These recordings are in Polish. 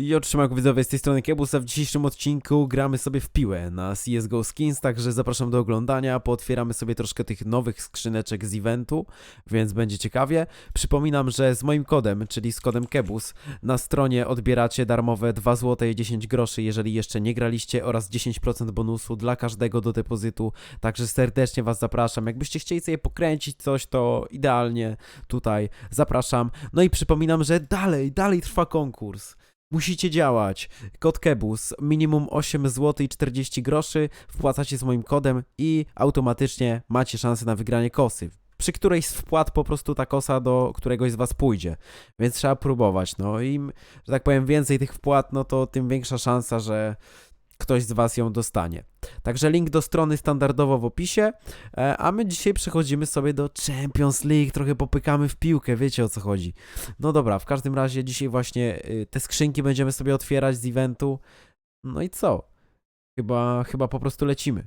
I otrzymał widzowie z tej strony Kebusa. W dzisiejszym odcinku gramy sobie w piłę na CSGO Skins, także zapraszam do oglądania. Pootwieramy sobie troszkę tych nowych skrzyneczek z eventu, więc będzie ciekawie. Przypominam, że z moim kodem, czyli z kodem Kebus, na stronie odbieracie darmowe 2 zł i 10 groszy, jeżeli jeszcze nie graliście, oraz 10% bonusu dla każdego do depozytu. Także serdecznie Was zapraszam. Jakbyście chcieli sobie pokręcić coś, to idealnie tutaj zapraszam. No i przypominam, że dalej, dalej trwa konkurs. Musicie działać. Kod Kebus, minimum 8 zł i 40 groszy, wpłacacie z moim kodem i automatycznie macie szansę na wygranie kosy. Przy którejś z wpłat po prostu ta kosa do któregoś z was pójdzie. Więc trzeba próbować. No im, że tak powiem, więcej tych wpłat, no to tym większa szansa, że ktoś z was ją dostanie. Także link do strony standardowo w opisie, e, a my dzisiaj przechodzimy sobie do Champions League, trochę popykamy w piłkę, wiecie o co chodzi. No dobra, w każdym razie dzisiaj właśnie y, te skrzynki będziemy sobie otwierać z eventu. No i co? Chyba, chyba po prostu lecimy.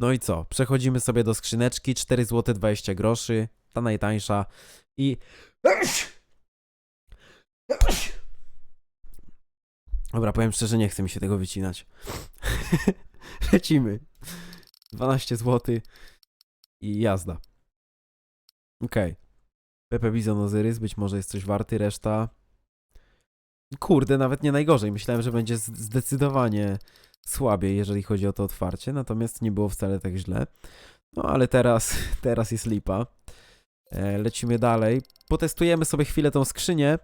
No i co? Przechodzimy sobie do skrzyneczki 4 zł 20 groszy, ta najtańsza i Dobra, powiem szczerze, nie chce mi się tego wycinać. Lecimy. 12 zł i jazda. Okej. Pepe Bizon Ozyrys, być może jest coś warty, reszta... Kurde, nawet nie najgorzej. Myślałem, że będzie zdecydowanie słabiej, jeżeli chodzi o to otwarcie, natomiast nie było wcale tak źle. No ale teraz, teraz jest lipa. E, lecimy dalej. Potestujemy sobie chwilę tą skrzynię,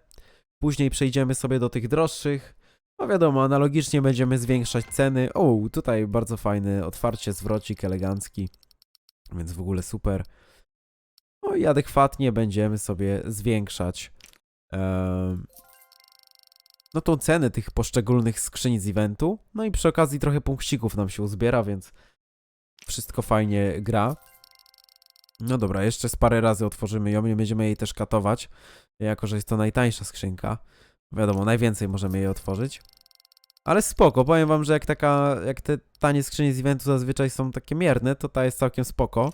później przejdziemy sobie do tych droższych. No wiadomo, analogicznie będziemy zwiększać ceny. O, tutaj bardzo fajny otwarcie, zwrocik elegancki, więc w ogóle super. No i adekwatnie będziemy sobie zwiększać no tą cenę tych poszczególnych skrzyń z eventu. No i przy okazji trochę punkcików nam się uzbiera, więc wszystko fajnie gra. No dobra, jeszcze z parę razy otworzymy ją i będziemy jej też katować, jako że jest to najtańsza skrzynka. Wiadomo, najwięcej możemy jej otworzyć. Ale spoko, powiem wam, że jak taka, jak te tanie skrzynie z eventu zazwyczaj są takie mierne, to ta jest całkiem spoko.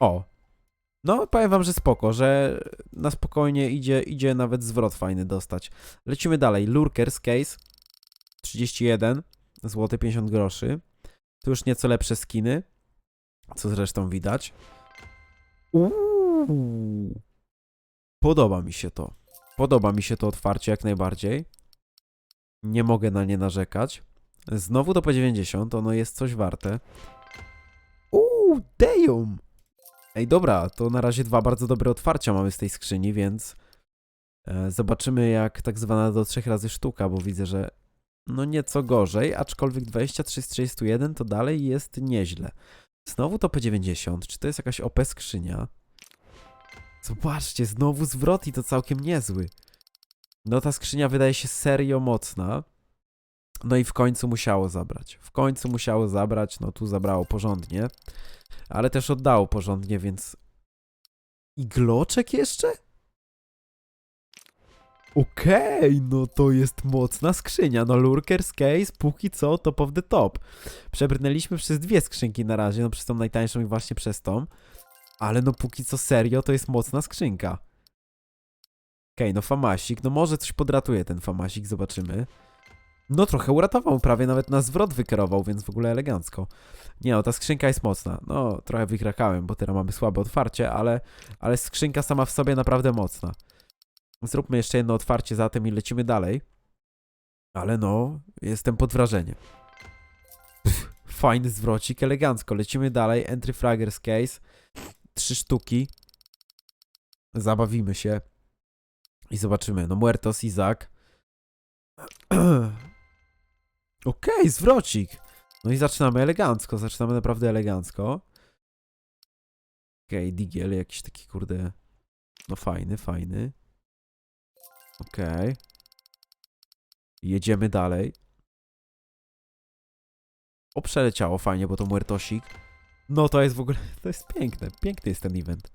O. No, powiem wam, że spoko, że na spokojnie idzie, idzie nawet zwrot fajny dostać. Lecimy dalej. Lurkers Case 31 zł 50 groszy. Tu już nieco lepsze skiny, co zresztą widać. Uuu. Podoba mi się to. Podoba mi się to otwarcie jak najbardziej. Nie mogę na nie narzekać. Znowu to po 90, ono jest coś warte. Uuu, damn! Ej, dobra, to na razie dwa bardzo dobre otwarcia mamy z tej skrzyni, więc e, zobaczymy jak tak zwana do trzech razy sztuka, bo widzę, że no nieco gorzej, aczkolwiek 23 z 31 to dalej jest nieźle. Znowu to P90, czy to jest jakaś OP skrzynia? Zobaczcie, znowu zwrot i to całkiem niezły. No ta skrzynia wydaje się serio mocna. No i w końcu musiało zabrać. W końcu musiało zabrać, no tu zabrało porządnie. Ale też oddało porządnie, więc... I gloczek jeszcze? Okej, no to jest mocna skrzynia. No Lurkers Case póki co top of the top. Przebrnęliśmy przez dwie skrzynki na razie, no przez tą najtańszą i właśnie przez tą. Ale no póki co serio to jest mocna skrzynka. Okej, no famasik, no może coś podratuje ten famasik, zobaczymy. No trochę uratował, prawie nawet na zwrot wykierował, więc w ogóle elegancko. Nie no, ta skrzynka jest mocna. No, trochę wykrakałem, bo teraz mamy słabe otwarcie, ale, ale skrzynka sama w sobie naprawdę mocna. Zróbmy jeszcze jedno otwarcie zatem i lecimy dalej. Ale no, jestem pod wrażeniem. Fajny zwrocik, elegancko. Lecimy dalej. Entry Fraggers Case. Trzy sztuki. Zabawimy się. I zobaczymy. No, Muertos, Izak. Okej, zwrocik. No i zaczynamy elegancko. Zaczynamy naprawdę elegancko. Okej, Digiel, jakiś taki kurde. No fajny, fajny. Okej. Jedziemy dalej. O, przeleciało fajnie, bo to Muertosik. No to jest w ogóle, to jest piękne. Piękny jest ten event.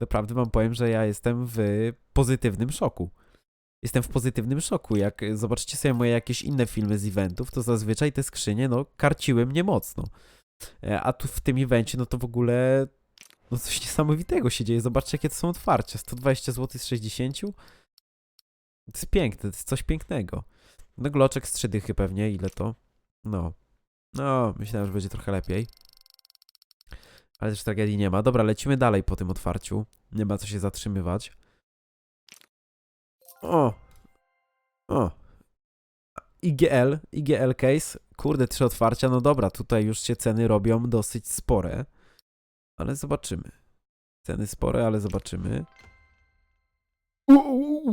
Naprawdę wam powiem, że ja jestem w pozytywnym szoku. Jestem w pozytywnym szoku. Jak zobaczycie sobie moje jakieś inne filmy z eventów, to zazwyczaj te skrzynie, no, karciły mnie mocno. E, A tu w tym evencie, no to w ogóle no coś niesamowitego się dzieje. Zobaczcie, jakie to są otwarcia. 120 zł z 60. To jest piękne, to jest coś pięknego. No gloczek z 3 dychy pewnie, ile to? No. No, myślałem, że będzie trochę lepiej. Ale też tragedii nie ma. Dobra, lecimy dalej po tym otwarciu. Nie ma co się zatrzymywać. O! O! IGL, IGL case. Kurde, trzy otwarcia. No dobra, tutaj już się ceny robią dosyć spore. Ale zobaczymy. Ceny spore, ale zobaczymy.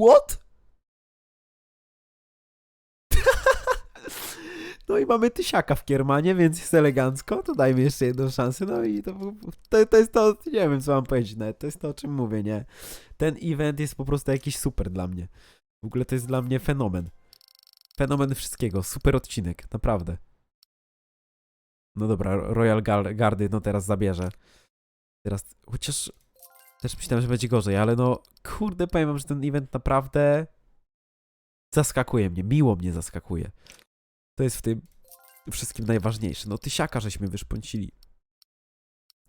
What? No i mamy tysiaka w Kiermanie, więc jest elegancko. To dajmy jeszcze jedną szansę. No i to, to, to jest to, nie wiem co mam powiedzieć nawet. To jest to, o czym mówię, nie? Ten event jest po prostu jakiś super dla mnie. W ogóle to jest dla mnie fenomen. Fenomen wszystkiego. Super odcinek, naprawdę. No dobra, Royal Guard, Guardy no teraz zabierze. Teraz, chociaż też myślałem, że będzie gorzej, ale no kurde, powiem wam, że ten event naprawdę zaskakuje mnie, miło mnie zaskakuje. To jest w tym wszystkim najważniejsze. No tysiaka żeśmy wyszpącili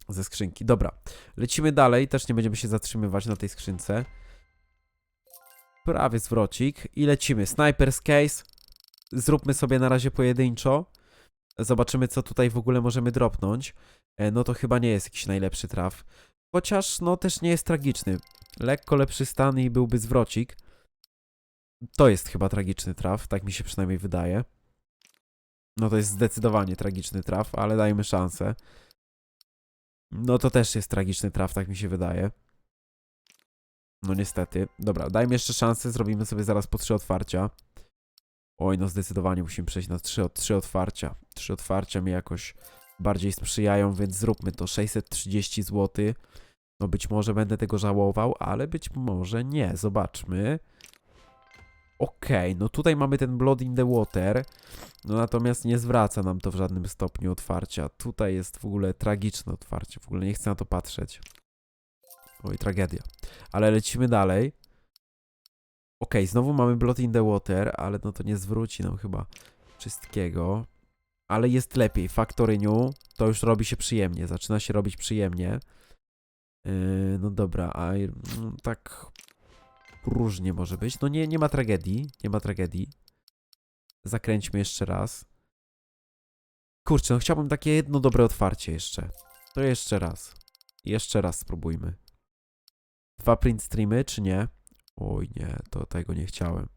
ze skrzynki. Dobra, lecimy dalej, też nie będziemy się zatrzymywać na tej skrzynce. Prawie zwrocik i lecimy. Sniper's Case. Zróbmy sobie na razie pojedynczo. Zobaczymy, co tutaj w ogóle możemy dropnąć. E, No to chyba nie jest jakiś najlepszy traf. Chociaż, no też nie jest tragiczny. Lekko lepszy stan i byłby zwrocik. To jest chyba tragiczny traf, tak mi się przynajmniej wydaje. No to jest zdecydowanie tragiczny traf, ale dajmy szansę. No to też jest tragiczny traf, tak mi się wydaje. No niestety. Dobra, dajmy jeszcze szansę, zrobimy sobie zaraz po trzy otwarcia. Oj, no zdecydowanie musimy przejść na trzy, trzy otwarcia. Trzy otwarcia mi jakoś bardziej sprzyjają, więc zróbmy to. 630 zł. No być może będę tego żałował, ale być może nie. Zobaczmy. Okej, no tutaj mamy ten Blood in the Water. No natomiast nie zwraca nam to w żadnym stopniu otwarcia. Tutaj jest w ogóle tragiczne otwarcie. W ogóle nie chcę na to patrzeć. Oj, tragedia. Ale lecimy dalej. Okej, znowu mamy Blood in the Water, ale no to nie zwróci nam chyba wszystkiego. Ale jest lepiej. Factory New to już robi się przyjemnie. Zaczyna się robić przyjemnie. Yy, no dobra, a mm, tak różnie może być. No nie, nie ma tragedii. Nie ma tragedii. Zakręćmy jeszcze raz. Kurczę, no chciałbym takie jedno dobre otwarcie jeszcze. To jeszcze raz. Jeszcze raz spróbujmy. Dwa print streamy, czy nie? Oj nie, to tego nie chciałem.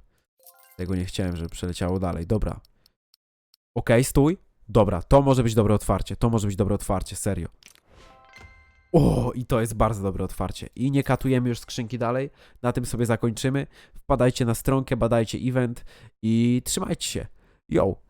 Tego nie chciałem, żeby przeleciało dalej. Dobra. Okej, stój. Dobra, to może być dobre otwarcie. To może być dobre otwarcie, serio. O, i to jest bardzo dobre otwarcie. I nie katujemy już skrzynki dalej. Na tym sobie zakończymy. Wpadajcie na stronkę, badajcie event i trzymajcie się. Yo!